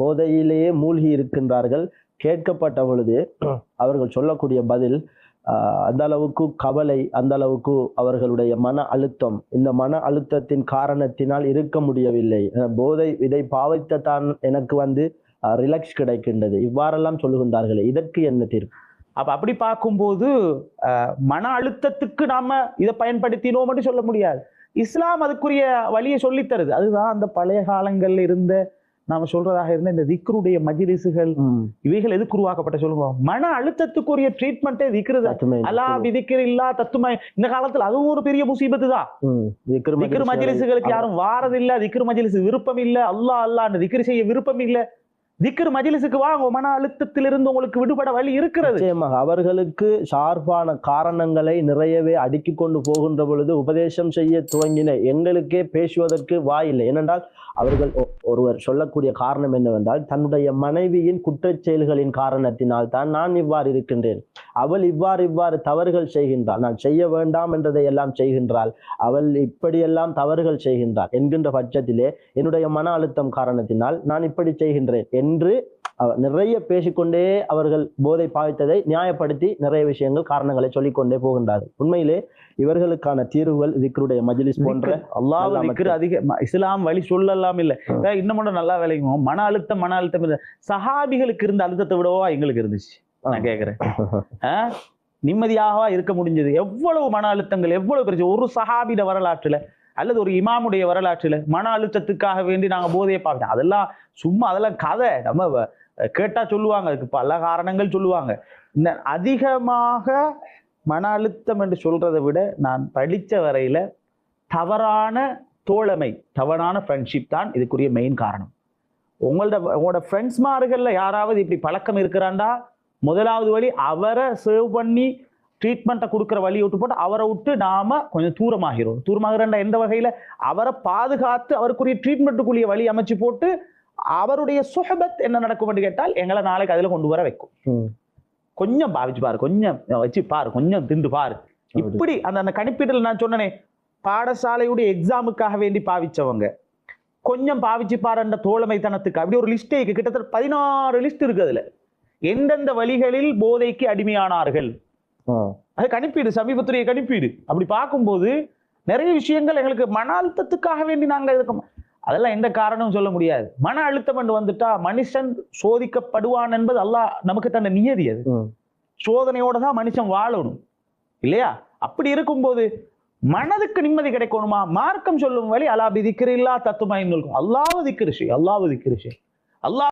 போதையிலேயே மூழ்கி இருக்கின்றார்கள். கேட்கப்பட்ட பொழுது அவர்கள் சொல்லக்கூடிய பதில் அந்த அளவுக்கு கவலை அந்த அளவுக்கு அவர்களுடைய மன அழுத்தம். இந்த மன அழுத்தத்தின் காரணத்தினால் இருக்க முடியவில்லை. போதை இதை பாவித்த தான் எனக்கு வந்து ரிலாக்ஸ் கிடைக்கின்றது. இவ்வாறெல்லாம் சொல்லுகின்றார்களே இதற்கு என்ன தீர்ப்பு அப்ப அப்படி பார்க்கும்போது மன அழுத்தத்துக்கு நாம இதை பயன்படுத்தினோம்னு சொல்ல முடியாது. இஸ்லாம் அதுக்குரிய வழியை சொல்லித் தருது அதுதான் அந்த பழைய காலங்கள்ல இருந்த நாம சொல்றதாக இருந்த இந்த திக்ருடைய மஜ்லிஸுகள் ம், இவைகள் எதுக்கு உருவாக்கப்பட்ட சொல்லுங்க? மன அழுத்தத்துக்குரிய ட்ரீட்மெண்ட்டே திக்ருது சத்துமை. அல்லா விதிக்கிற இல்லா தத்துமை இந்த காலத்துல அதுவும் ஒரு பெரிய முசீபத்து தான். ம், திக்ரு திக்ரு மஜ்லிஸ்களை- மஜ்லிஸுகளுக்கு யாரும் வாரதில்ல திக்ரு மஜ்லிஸ் விருப்பம் இல்ல அல்லாஹ் அல்லாஹ்னு திக்ரு செய்ய விருப்பம் இல்ல திக்ரு வா உங்க மன அழுத்தத்திலிருந்து உங்களுக்கு விடுபட வழி இருக்கிறது. நிச்சயமாக அவர்களுக்கு சார்பான காரணங்களை நிறையவே அடுக்கி கொண்டு போகின்ற பொழுது உபதேசம் செய்ய துவங்கின எங்களுக்கே பேசுவதற்கு வாயில்லை. ஏனென்றால் அவர்கள் ஒருவர் சொல்லக்கூடிய காரணம் என்னவென்றால் தன்னுடைய மனைவியின் குற்றச் செயல்களின் காரணத்தினால் தான் நான் இவ்வாறு இருக்கின்றேன். அவள் இவ்வாறு இவ்வாறு தவறுகள் செய்கின்றாள். நான் செய்ய வேண்டாம் என்றதை எல்லாம் செய்கின்றாள். அவள் இப்படியெல்லாம் தவறுகள் செய்கின்றாள். என்கின்ற பட்சத்திலே என்னுடைய மன அழுத்தம் காரணத்தினால் நான் இப்படி செய்கின்றேன். என் என்று நிறைய பேசிக்கொண்டே அவர்கள் போதை பாவித்ததை நியாயப்படுத்தி நிறைய விஷயங்கள் காரணங்களை சொல்லிக்கொண்டே போகின்றார்கள். உண்மையிலே இவர்களுக்கான தீர்வுகள் திக்ருடைய மஜ்லிஸ் போன்ற அல்லாஹ் திக்ரு அதிக இஸ்லாம் வழி சொல்லலாம் இல்ல. இன்னும் ஒண்ணு நல்லா விளையும் மன அழுத்தம் மன அழுத்தம் இல்ல. சஹாபிகளுக்கு இருந்த அழுத்தத்தை விடவா எங்களுக்கு இருந்துச்சு? நான் கேக்குறேன். ஆ? நிம்மதியாகவா இருக்க முடிஞ்சது? எவ்வளவு மன அழுத்தங்கள் எவ்வளவு பிரச்சனை ஒரு சஹாபிட வரலாற்றுல அல்லது ஒரு இமாமுடைய வரலாற்றுல மன அழுத்தத்துக்காக வேண்டி நாங்க போதையை பார்க்கணும் அதெல்லாம் சும்மா அதெல்லாம் கதை. நம்ம வ- கேட்டா சொல்லுவாங்க. அதுக்கு பல காரணங்கள் சொல்லுவாங்க. இந்த அதிகமாக மன அழுத்தம் என்று சொல்றதை விட நான் படித்த வரையில தவறான தோழமை தவறான ஃப்ரெண்ட்ஷிப் தான் இதுக்குரிய மெயின் காரணம். உங்களோட உங்களோட ஃப்ரெண்ட்ஸ்மார்கள்ல யாராவது இப்படி பழக்கம் இருக்கிறாண்டா? முதலாவது வழி அவரை சேவ் பண்ணி ட்ரீட்மெண்ட்டை கொடுக்குற வழியை விட்டு போட்டு அவரை விட்டு நாம கொஞ்சம் தூரமாகிறோம் தூரமாகிறண்டா எந்த வகையில? அவரை பாதுகாத்து அவருக்குரிய ட்ரீட்மெண்ட்டுக்குரிய வழி அமைச்சு போட்டு அவருடைய சுஹபத் என்ன நடக்கும்னு கேட்டால் எங்களை நாளைக்கு அதுல கொண்டு வர வைக்கும். கொஞ்சம் பாவிச்சு பாரு கொஞ்சம் வச்சு பாரு கொஞ்சம் திண்டு பாரு. இப்படி அந்த அந்த கணிப்பீடுல நான் சொன்னனே பாடசாலையுடைய எக்ஸாமுக்காக வேண்டி பாவிச்சவங்க. கொஞ்சம் பாவிச்சு பாருன்ற தோழமைத்தனத்துக்கு. அப்படி ஒரு லிஸ்டே கிட்டத்தட்ட பதினாறு லிஸ்ட் இருக்கு அதுல. எந்தெந்த வழிகளில் போதைக்கு அடிமையானார்கள். அது கணிப்பீடு சமீபத்துடைய கணிப்பீடு. அப்படி பார்க்கும்போது நிறைய விஷயங்கள் எங்களுக்கு மன அழுத்தத்துக்காக வேண்டி நாங்க இருக்கோம் அதெல்லாம் எந்த காரணமும் சொல்ல முடியாது. மன அழுத்தம் என்று வந்துட்டா மனுஷன் சோதிக்கப்படுவான் என்பது அல்லாஹ் நமக்கு தந்த நியதி அது. சோதனையோட தான் மனுஷன் வாழணும். இல்லையா? அப்படி இருக்கும்போது மனதுக்கு நிம்மதி கிடைக்கணுமா? மார்க்கம் சொல்லும் வழி அலா பிதிக்கிறில்லா தத்துமா இன்னும் அல்லாவது திக்கிருஷி அல்லாவது திக்கிருஷி அல்லாஹ்